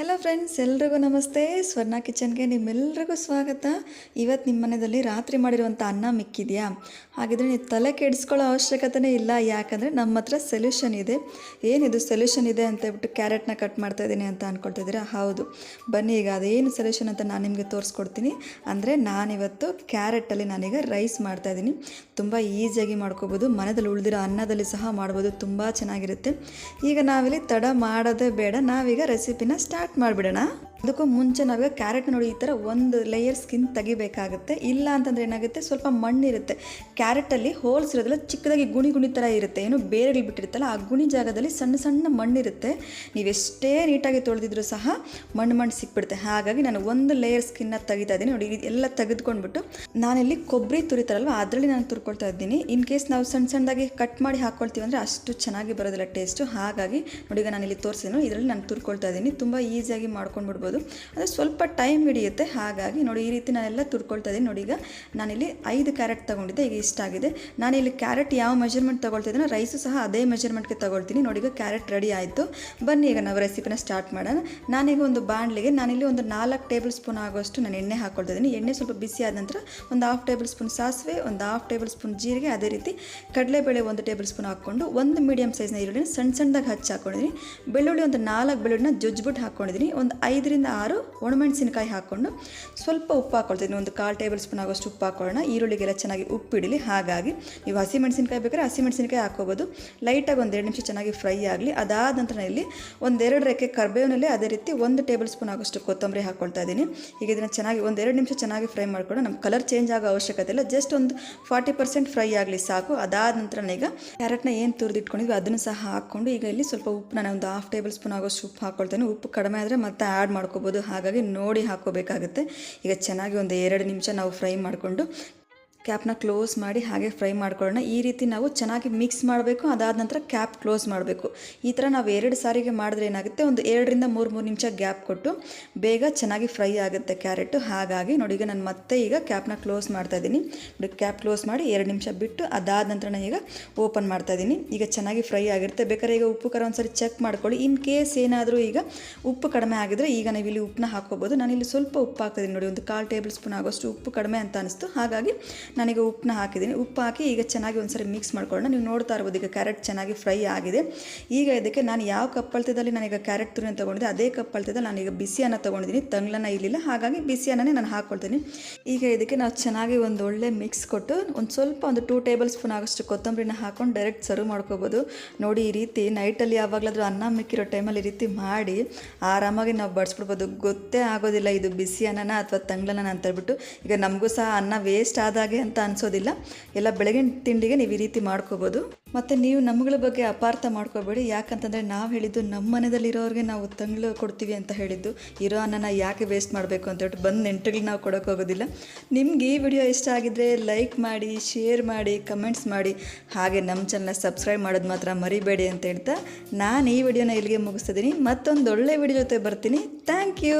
Hello friends ಎಲ್ರಿಗೂ ನಮಸ್ತೆ. ಸ್ವರ್ಣ ಕಿಚನ್ಗೆ ನಿಮ್ಮೆಲ್ರಿಗೂ ಸ್ವಾಗತ. ಇವತ್ತು ನಿಮ್ಮ ಮನೆಯಲ್ಲಿ ರಾತ್ರಿ ಮಾಡಿರುವಂಥ ಅನ್ನ ಮಿಕ್ಕಿದೆಯಾ? ಹಾಗಿದ್ರೆ ನೀವು ತಲೆ ಕೆಡಿಸ್ಕೊಳ್ಳೋ ಅವಶ್ಯಕತೆನೇ ಇಲ್ಲ. ಯಾಕಂದರೆ ನಮ್ಮ ಹತ್ರ ಸೊಲ್ಯೂಷನ್ ಇದೆ. ಏನಿದು ಸೊಲ್ಯೂಷನ್ ಇದೆ ಅಂತ ಹೇಳ್ಬಿಟ್ಟು ಕ್ಯಾರೆಟ್ನ ಕಟ್ ಮಾಡ್ತಾ ಇದ್ದೀನಿ ಅಂತ ಅಂದ್ಕೊಳ್ತಿದ್ದೀರಾ ಹೌದು. ಬನ್ನಿ ಈಗ ಅದೇನು ಸೊಲ್ಯೂಷನ್ ಅಂತ ನಾನು ನಿಮಗೆ ತೋರಿಸ್ಕೊಡ್ತೀನಿ. ಅಂದರೆ ನಾನಿವತ್ತು ಕ್ಯಾರೆಟಲ್ಲಿ ನಾನೀಗ ರೈಸ್ ಮಾಡ್ತಾ ಇದ್ದೀನಿ. ತುಂಬ ಈಸಿಯಾಗಿ ಮಾಡ್ಕೋಬೋದು. ಮನೆಯಲ್ಲಿ ಉಳಿದಿರೋ ಅನ್ನದಲ್ಲಿ ಸಹ ಮಾಡ್ಬೋದು. ತುಂಬ ಚೆನ್ನಾಗಿರುತ್ತೆ. ಈಗ ನಾವಿಲ್ಲಿ ತಡ ಮಾಡೋದೇ ಬೇಡ. ನಾವೀಗ ರೆಸಿಪಿನ ಸ್ಟಾರ್ಟ್ ಮಾಡಿಬಿಡೋಣ. ಅದಕ್ಕೂ ಮುಂಚೆ ನಾವೀಗ ಕ್ಯಾರೆಟ್ ನೋಡಿ ಈ ಥರ ಒಂದು ಲೇಯರ್ ಸ್ಕಿನ್ ತೆಗಿಬೇಕಾಗುತ್ತೆ. ಇಲ್ಲ ಅಂತಂದ್ರೆ ಏನಾಗುತ್ತೆ? ಸ್ವಲ್ಪ ಮಣ್ಣಿರುತ್ತೆ. ಕ್ಯಾರೆಟಲ್ಲಿ ಹೋಲ್ಸ್ ಇರೋದಿಲ್ಲ ಚಿಕ್ಕದಾಗಿ ಗುಣಿ ಗುಣಿ ಥರ ಇರುತ್ತೆ. ಏನು ಬೇರೆಗಳು ಬಿಟ್ಟಿರುತ್ತಲ್ಲ, ಆ ಗುಣಿ ಜಾಗದಲ್ಲಿ ಸಣ್ಣ ಸಣ್ಣ ಮಣ್ಣಿರುತ್ತೆ. ನೀವೆಷ್ಟೇ ನೀಟಾಗಿ ತೊಳೆದಿದ್ರು ಸಹ ಮಣ್ಣು ಮಣ್ಣು ಸಿಕ್ಬಿಡುತ್ತೆ. ಹಾಗಾಗಿ ನಾನು ಒಂದು ಲೇಯರ್ ಸ್ಕಿನ್ನ ತೆಗಿತಾ ಇದ್ದೀನಿ. ನೋಡಿ ಎಲ್ಲ ತೆಗೆದುಕೊಂಡ್ಬಿಟ್ಟು ನಾನಿಲ್ಲಿ ಕೊಬ್ಬರಿ ತುರಿತಾರಲ್ವ, ಅದರಲ್ಲಿ ನಾನು ತುರ್ಕೊಳ್ತಾ ಇದ್ದೀನಿ. ಇನ್ ಕೇಸ್ ನಾವು ಸಣ್ಣ ಸಣ್ಣದಾಗಿ ಕಟ್ ಮಾಡಿ ಹಾಕ್ಕೊಳ್ತೀವಿ ಅಂದರೆ ಅಷ್ಟು ಚೆನ್ನಾಗಿ ಬರೋದಿಲ್ಲ ಟೇಸ್ಟು ಹಾಗಾಗಿ ನೋಡಿ, ಈಗ ನಾನು ಇಲ್ಲಿ ತೋರಿಸಿದ್ದೀನಿ ಇದರಲ್ಲಿ ನಾನು ತುರ್ಕೊಳ್ತಾ ಇದ್ದೀನಿ. ತುಂಬ ಈಸಿಯಾಗಿ ಮಾಡ್ಕೊಂಡ್ಬಿಡ್ಬೋದು. ಅದು ಸ್ವಲ್ಪ ಟೈಮ್ ಹಿಡಿಯುತ್ತೆ. ಹಾಗಾಗಿ ನೋಡಿ, ಈ ರೀತಿ ನಾನೆಲ್ಲ ತುರ್ಕೊಳ್ತಾ ಇದ್ದೀನಿ. ನೋಡಿ ಈಗ ನಾನಿಲ್ಲಿ ಐದು ಕ್ಯಾರೆಟ್ ತೊಗೊಂಡಿದ್ದೆ. ಈಗ ಇಷ್ಟ ಆಗಿದೆ. ನಾನಿಲ್ಲಿ ಕ್ಯಾರೆಟ್ ಯಾವ ಮೆಜರ್ಮೆಂಟ್ ತೊಗೊಳ್ತಿದ್ದೀನಿ ರೈಸು ಸಹ ಅದೇ ಮೆಜರ್ಮೆಂಟ್ಗೆ ತೊಗೊಳ್ತೀನಿ. ನೋಡಿ, ಈಗ ಕ್ಯಾರೆಟ್ ರೆಡಿ ಆಯಿತು. ಬನ್ನಿ, ಈಗ ನಾವು ರೆಸಿಪಿನ ಸ್ಟಾರ್ಟ್ ಮಾಡೋಣ. ನಾನೀಗ ಒಂದು ಬಾಣಲಿಗೆ, ನಾನಿಲ್ಲಿ ಒಂದು ನಾಲ್ಕು ಟೇಬಲ್ ಸ್ಪೂನ್ ಆಗೋಷ್ಟು ನಾನು ಎಣ್ಣೆ ಹಾಕ್ಕೊಳ್ತಾ ಇದ್ದೀನಿ. ಎಣ್ಣೆ ಸ್ವಲ್ಪ ಬಿಸಿ ಆದ ನಂತರ ಒಂದು ಹಾಫ್ ಟೇಬಲ್ ಸ್ಪೂನ್ ಸಾಸಿವೆ, ಒಂದು ಹಾಫ್ ಟೇಬಲ್ ಸ್ಪೂನ್ ಜೀರಿಗೆ, ಅದೇ ರೀತಿ ಕಡಲೆಬೇಳೆ ಒಂದು ಟೇಬಲ್ ಸ್ಪೂನ್ ಹಾಕ್ಕೊಂಡು ಒಂದು ಮೀಡಿಯಮ್ ಸೈಜ್ನ ಈರುಳ್ಳಿನ ಸಣ್ಣ ಸಣ್ಣದಾಗಿ ಹಚ್ಚಿ ಹಾಕ್ಕೊಂಡಿದ್ದೀನಿ ಬೆಳ್ಳುಳ್ಳಿ ಒಂದು ನಾಲ್ಕು ಬೆಳ್ಳುಳ್ಳಿನ ಜುಜ್ಬಿಟ್ಟು ಹಾಕ್ಕೊಂಡಿದ್ದೀನಿ ಒಂದು ಐದರಿಂದ ಆರು, ಒಣಮೆಣಸಿನಕಾಯಿ ಹಾಕ್ಕೊಂಡು ಸ್ವಲ್ಪ ಉಪ್ಪು ಹಾಕ್ಕೊಳ್ತೀನಿ ಒಂದು ಕಾಲು ಟೇಬಲ್ ಸ್ಪೂನ್ ಆಗೋಷ್ಟು ಉಪ್ಪು ಹಾಕೊಳ್ಳೋಣ. ಈರುಳ್ಳಿಗೆಲ್ಲ ಚೆನ್ನಾಗಿ ಉಪ್ಪಿಡಲಿ. ಹಾಗಾಗಿ ನೀವು ಹಸಿ ಮೆಣಸಿನಕಾಯಿ ಬೇಕಾದ್ರೆ ಹಸಿ ಮೆಣಸಿನಕಾಯಿ ಹಾಕೋಬೋದು ಲೈಟಾಗಿ ಒಂದು ಎರಡು ನಿಮಿಷ ಚೆನ್ನಾಗಿ ಫ್ರೈ ಆಗಲಿ. ಅದಾದ ನಂತರ ಇಲ್ಲಿ ಒಂದೆರಡು ರೆಕ್ಕೆ ಕರ್ಬೇವಿನಲ್ಲಿ ಅದೇ ರೀತಿ ಒಂದು ಟೇಬಲ್ ಸ್ಪೂನ್ ಆಗೋಷ್ಟು ಕೊತ್ತಂಬರಿ ಹಾಕ್ಕೊಳ್ತಾ ಇದ್ದೀನಿ. ಈಗ ಇದನ್ನು ಚೆನ್ನಾಗಿ ಒಂದೆರಡು ನಿಮಿಷ ಚೆನ್ನಾಗಿ ಫ್ರೈ ಮಾಡ್ಕೊಂಡು ನಮ್ಮ ಕಲರ್ ಚೇಂಜ್ ಆಗೋ ಅವಶ್ಯಕತೆ ಇಲ್ಲ. ಜಸ್ಟ್ ಒಂದು ಫಾರ್ಟಿ ಪರ್ಸೆಂಟ್ ಫ್ರೈ ಆಗಲಿ ಸಾಕು. ಅದಾದ ನಂತರ ಈಗ ಕ್ಯಾರೆಟ್ನ ಏನು ತುರಿದಿಟ್ಕೊಂಡಿದ್ವಿ ಅದನ್ನು ಸಹ ಹಾಕ್ಕೊಂಡು ಈಗ ಇಲ್ಲಿ ಸ್ವಲ್ಪ ಉಪ್ಪು ನಾನು ಒಂದು ಹಾಫ್ ಟೇಬಲ್ ಸ್ಪೂನ್ ಆಗೋಷ್ಟು ಉಪ್ಪು ಹಾಕ್ಕೊಳ್ತೇನೆ. ಉಪ್ಪು ಕಡಿಮೆ ಆದರೆ ಮತ್ತೆ ಆ್ಯಡ್ ಮಾಡ್ಕೋಬೋದು ಹಾಗಾಗಿ ನೋಡಿ ಹಾಕೋಬೇಕಾಗುತ್ತೆ. ಈಗ ಚೆನ್ನಾಗಿ ಒಂದು ಎರಡು ನಿಮಿಷ ನಾವು ಫ್ರೈ ಮಾಡಿಕೊಂಡು ಕ್ಯಾಪ್ನ ಕ್ಲೋಸ್ ಮಾಡಿ ಹಾಗೆ ಫ್ರೈ ಮಾಡ್ಕೊಳ್ಳೋಣ. ಈ ರೀತಿ ನಾವು ಚೆನ್ನಾಗಿ ಮಿಕ್ಸ್ ಮಾಡಬೇಕು. ಅದಾದ ನಂತರ ಕ್ಯಾಪ್ ಕ್ಲೋಸ್ ಮಾಡಬೇಕು. ಈ ಥರ ನಾವು ಎರಡು ಸಾರಿಗೆ ಮಾಡಿದ್ರೆ ಏನಾಗುತ್ತೆ? ಒಂದು ಎರಡರಿಂದ ಮೂರು ಮೂರು ನಿಮಿಷ ಗ್ಯಾಪ್ ಕೊಟ್ಟು ಬೇಗ ಚೆನ್ನಾಗಿ ಫ್ರೈ ಆಗುತ್ತೆ ಕ್ಯಾರೆಟು. ಹಾಗಾಗಿ ನೋಡಿ, ಈಗ ನಾನು ಮತ್ತೆ ಈಗ ಕ್ಯಾಪ್ನ ಕ್ಲೋಸ್ ಮಾಡ್ತಾ ಇದ್ದೀನಿ. ನೋಡಿ, ಕ್ಯಾಪ್ ಕ್ಲೋಸ್ ಮಾಡಿ ಎರಡು ನಿಮಿಷ ಬಿಟ್ಟು ಅದಾದ ನಂತರ ನಾನು ಈಗ ಓಪನ್ ಮಾಡ್ತಾ ಇದ್ದೀನಿ. ಈಗ ಚೆನ್ನಾಗಿ ಫ್ರೈ ಆಗಿರುತ್ತೆ. ಬೇಕಾದ್ರೆ ಈಗ ಉಪ್ಪು, ಖಾರ ಒಂದ್ಸರಿ ಚೆಕ್ ಮಾಡ್ಕೊಳ್ಳಿ. ಇನ್ ಕೇಸ್ ಏನಾದರೂ ಈಗ ಉಪ್ಪು ಕಡಿಮೆ ಆಗಿದ್ರೆ ಈಗ ನಾವು ಇಲ್ಲಿ ಉಪ್ಪನ್ನ ನಾನು ನಾನಿಲ್ಲಿ ಸ್ವಲ್ಪ ಉಪ್ಪು ಹಾಕ್ತಿದ್ದೀನಿ ನೋಡಿ, ಒಂದು ಕಾಲು ಟೇಬಲ್ ಸ್ಪೂನ್ ಆಗೋಷ್ಟು ಉಪ್ಪು ಕಡಿಮೆ ಅಂತ ಅನಿಸ್ತು. ಹಾಗಾಗಿ ನಾನೀಗ ಉಪ್ಪನ್ನ ಹಾಕಿದ್ದೀನಿ. ಉಪ್ಪು ಹಾಕಿ ಈಗ ಚೆನ್ನಾಗಿ ಒಂದ್ಸರಿ ಮಿಕ್ಸ್ ಮಾಡ್ಕೊಳ್ಳೋಣ. ನೀವು ನೋಡ್ತಾ ಇರ್ಬೋದು, ಈಗ ಕ್ಯಾರೆಟ್ ಚೆನ್ನಾಗಿ ಫ್ರೈ ಆಗಿದೆ. ಈಗ ಇದಕ್ಕೆ ನಾನು ಯಾವ ಕಪ್ಪಳ್ತದಲ್ಲಿ ನನಗೆ ಕ್ಯಾರೆಟ್ ತುರಿನ ತೊಗೊಂಡಿದ್ದೆ, ಅದೇ ಕಪ್ಪಳ್ತದಲ್ಲಿ ನಾನೀಗ ಬಿಸಿ ಅನ್ನ ತೊಗೊಂಡಿದ್ದೀನಿ. ತಂಗ್ಲನ್ನ ಇರಲಿಲ್ಲ, ಹಾಗಾಗಿ ಬಿಸಿ ಅನ್ನನೇ ನಾನು ಹಾಕ್ಕೊಳ್ತೀನಿ ಈಗ ಇದಕ್ಕೆ ನಾವು ಚೆನ್ನಾಗಿ ಒಂದು ಒಳ್ಳೆ ಮಿಕ್ಸ್ ಕೊಟ್ಟು ಒಂದು ಸ್ವಲ್ಪ ಒಂದು ಟೂ ಟೇಬಲ್ ಸ್ಪೂನ್ ಆಗೋಷ್ಟು ಕೊತ್ತಂಬರಿನ ಹಾಕೊಂಡು ಡೈರೆಕ್ಟ್ ಸರ್ವ್ ಮಾಡ್ಕೋಬೋದು. ನೋಡಿ, ಈ ರೀತಿ ನೈಟಲ್ಲಿ ಯಾವಾಗಲಾದರೂ ಅನ್ನ ಮಿಕ್ಕಿರೋ ಟೈಮಲ್ಲಿ ಈ ರೀತಿ ಮಾಡಿ ಆರಾಮಾಗಿ ನಾವು ಬಡಿಸ್ಬಿಡ್ಬೋದು. ಗೊತ್ತೇ ಆಗೋದಿಲ್ಲ ಇದು ಬಿಸಿ ಅನ್ನನ ಅಥವಾ ತಂಗ್ಲನ ಅಂತ ಹೇಳ್ಬಿಟ್ಟು ಈಗ ನಮಗೂ ಸಹ ಅನ್ನ ವೇಸ್ಟ್ ಆದಾಗೆ ಅಂತ ಅನ್ಸೋದಿಲ್ಲ. ಎಲ್ಲ ಬೆಳಗಿನ ತಿಂಡಿಗೆ ನೀವು ಈ ರೀತಿ ಮಾಡ್ಕೋಬೋದು. ಮತ್ತು ನೀವು ನಮ್ಗಳ ಬಗ್ಗೆ ಅಪಾರ್ಥ ಮಾಡ್ಕೋಬೇಡಿ. ಯಾಕಂತಂದರೆ ನಾವು ಹೇಳಿದ್ದು ನಮ್ಮ ಮನೆಯಲ್ಲಿರೋರಿಗೆ ನಾವು ತಂಗ್ಳು ಕೊಡ್ತೀವಿ ಅಂತ ಹೇಳಿದ್ದು. ಇರೋ ಅನ್ನನ ಯಾಕೆ ವೇಸ್ಟ್ ಮಾಡಬೇಕು ಅಂತ ಹೇಳ್ಬಿಟ್ಟು ಬಂದು ನೆಂಟ್ರಿಗೆ ನಾವು ಕೊಡೋಕೆ ಹೋಗೋದಿಲ್ಲ. ನಿಮ್ಗೆ ಈ ವಿಡಿಯೋ ಇಷ್ಟ ಆಗಿದ್ರೆ ಲೈಕ್ ಮಾಡಿ ಶೇರ್ ಮಾಡಿ ಕಮೆಂಟ್ಸ್ ಮಾಡಿ. ಹಾಗೆ ನಮ್ಮ ಚಾನಲ್ನ ಸಬ್ಸ್ಕ್ರೈಬ್ ಮಾಡೋದು ಮಾತ್ರ ಮರಿಬೇಡಿ ಅಂತ ಹೇಳ್ತಾ ನಾನು ಈ ವಿಡಿಯೋನ ಇಲ್ಲಿಗೆ ಮುಗಿಸ್ತಿದ್ದೀನಿ. ಮತ್ತೊಂದು ಒಳ್ಳೆ ವಿಡಿಯೋ ಜೊತೆ ಬರ್ತೀನಿ. Thank you